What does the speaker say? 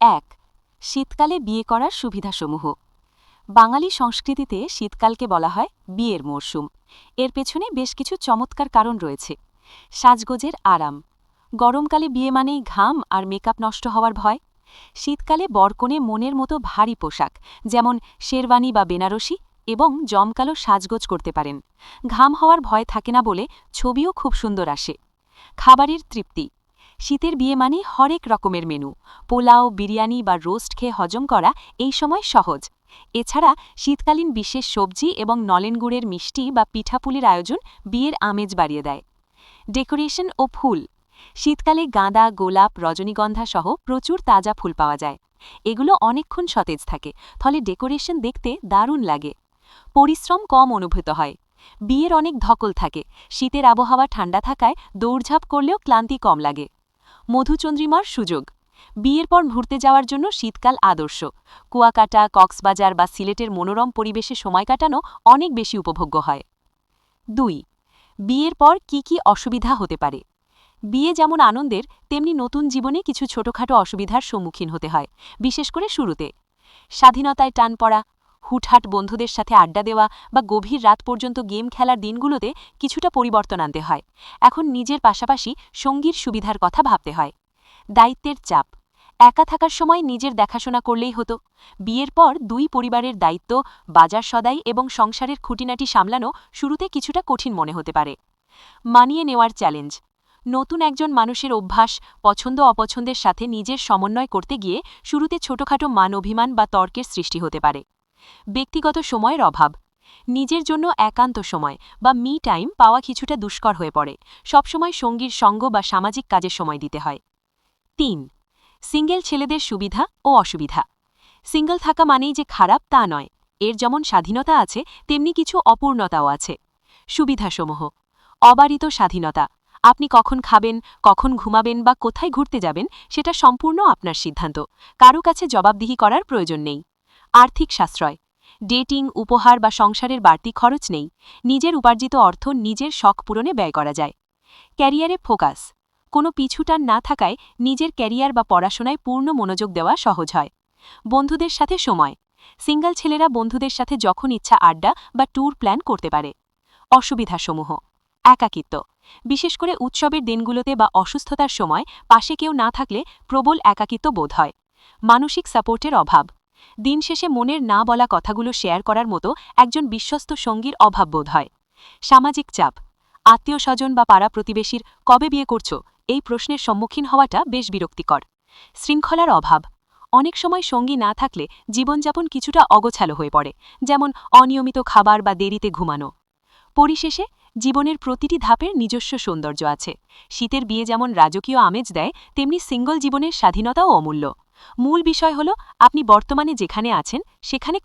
এক, শীতকালে বিয়ে করার সুবিধাসমূহ। বাঙালি সংস্কৃতিতে শীতকালকে বলা হয় বিয়ের মরশুম। এর পেছনে বেশ কিছু চমৎকার কারণ রয়েছে। সাজগোজের আরাম। গরমকালে বিয়ে মানেই ঘাম আর মেকআপ নষ্ট হওয়ার ভয়। শীতকালে বরকনে মনের মতো ভারী পোশাক, যেমন শেরওয়ানি বা বেনারসি এবং জমকালো সাজগোজ করতে পারেন। ঘাম হওয়ার ভয় থাকে না বলে ছবিও খুব সুন্দর আসে। খাবারের তৃপ্তি। শীতের বিয়ে মানে হরেক রকমের মেনু। পোলাও, বিরিয়ানি বা রোস্ট খেয়ে হজম করা এই সময় সহজ। এছাড়া শীতকালীন বিশেষ সবজি এবং নলেন গুড়ের মিষ্টি বা পিঠাপুলির আয়োজন বিয়ের আমেজ বাড়িয়ে দেয়। ডেকোরেশন ও ফুল। শীতকালে গাঁদা, গোলাপ, রজনীগন্ধা সহ প্রচুর তাজা ফুল পাওয়া যায়। এগুলো অনেকক্ষণ সতেজ থাকে, ফলে ডেকোরেশন দেখতে দারুণ লাগে। পরিশ্রম কম অনুভূত হয়। বিয়ের অনেক ধকল থাকে, শীতের আবহাওয়া ঠান্ডা থাকায় দৌড়ঝাঁপ করলেও ক্লান্তি কম লাগে। মধুচন্দ্রিমার সুযোগ। বিয়ের পর ঘুরতে যাওয়ার জন্য শীতকাল আদর্শ। কুয়াকাটা, কক্সবাজার বা সিলেটের মনোরম পরিবেশে সময় কাটানো অনেক বেশি উপভোগ্য হয়। দুই, বিয়ের পর কি কি অসুবিধা হতে পারে? বিয়ে যেমন আনন্দের, তেমনি নতুন জীবনে কিছু ছোটখাটো অসুবিধার সম্মুখীন হতে হয়, বিশেষ করে শুরুতে। স্বাধীনতায় টান পড়া হুটহাট বন্ধুদের সাথে আড্ডা দেওয়া বা গভীর রাত পর্যন্ত গেম খেলার দিনগুলোতে কিছুটা পরিবর্তন আনতে হয়। এখন নিজের পাশাপাশি সঙ্গীর সুবিধার কথা ভাবতে হয়। দায়িত্বের চাপ। একা থাকার সময় নিজের দেখাশোনা করলেই হতো। বিয়ের পর দুই পরিবারের দায়িত্ব, বাজার সদাই এবং সংসারের খুঁটিনাটি সামলানো শুরুতে কিছুটা কঠিন মনে হতে পারে। মানিয়ে নেওয়ার চ্যালেঞ্জ। নতুন একজন মানুষের অভ্যাস, পছন্দ অপছন্দের সাথে নিজের সমন্বয় করতে গিয়ে শুরুতে ছোটখাটো মান অভিমান বা তর্কের সৃষ্টি হতে পারে। ব্যক্তিগত সময়ের অভাব। নিজের জন্য একান্ত সময় বা মি টাইম পাওয়া কিছুটা দুষ্কর হয়ে পড়ে। সবসময় সঙ্গীর সঙ্গ বা সামাজিক কাজের সময় দিতে হয়। তিন, সিঙ্গেল ছেলেদের সুবিধা ও অসুবিধা। সিঙ্গল থাকা মানেই যে খারাপ তা নয়। এর যেমন স্বাধীনতা আছে, তেমনি কিছু অপূর্ণতাও আছে। সুবিধাসমূহ। অবারিত স্বাধীনতা। আপনি কখন খাবেন, কখন ঘুমাবেন বা কোথায় ঘুরতে যাবেন, সেটা সম্পূর্ণ আপনার সিদ্ধান্ত। কারও কাছে জবাবদিহি করার প্রয়োজন নেই। আর্থিক সাশ্রয়। ডেটিং, উপহার বা সংসারের বাড়তি খরচ নেই। নিজের উপার্জিত অর্থ নিজের শখ পূরণে ব্যয় করা যায়। ক্যারিয়ারে ফোকাস। কোনো পিছুটান না থাকায় নিজের ক্যারিয়ার বা পড়াশোনায় পূর্ণ মনোযোগ দেওয়া সহজ হয়। বন্ধুদের সাথে সময়। সিঙ্গল ছেলেরা বন্ধুদের সাথে যখন ইচ্ছা আড্ডা বা ট্যুর প্ল্যান করতে পারে। অসুবিধাসমূহ। একাকিত্ব। বিশেষ করে উৎসবের দিনগুলোতে বা অসুস্থতার সময় পাশে কেউ না থাকলে প্রবল একাকিত্ব বোধ হয়। মানসিক সাপোর্টের অভাব। দিন শেষে মনের না বলা কথাগুলো শেয়ার করার মতো একজন বিশ্বস্ত সঙ্গীর অভাব বোধ হয়। সামাজিক চাপ। আত্মীয় স্বজন বা পাড়া প্রতিবেশীর কবে বিয়ে করছ? এই প্রশ্নের সম্মুখীন হওয়াটা বেশ বিরক্তিকর। শৃঙ্খলার অভাব। অনেক সময় সঙ্গী না থাকলে জীবনযাপন কিছুটা অগোছালো হয়ে পড়ে, যেমন অনিয়মিত খাবার বা দেরিতে ঘুমানো। পরিশেষে, জীবনের প্রতিটি ধাপের নিজস্ব সৌন্দর্য আছে। শীতের বিয়ে যেমন রাজকীয় আমেজ দেয়, তেমনি সিঙ্গল জীবনের স্বাধীনতাও অমূল্য। মূল বিষয় হল আপনি বর্তমানে যেখানে আছেন সেখানে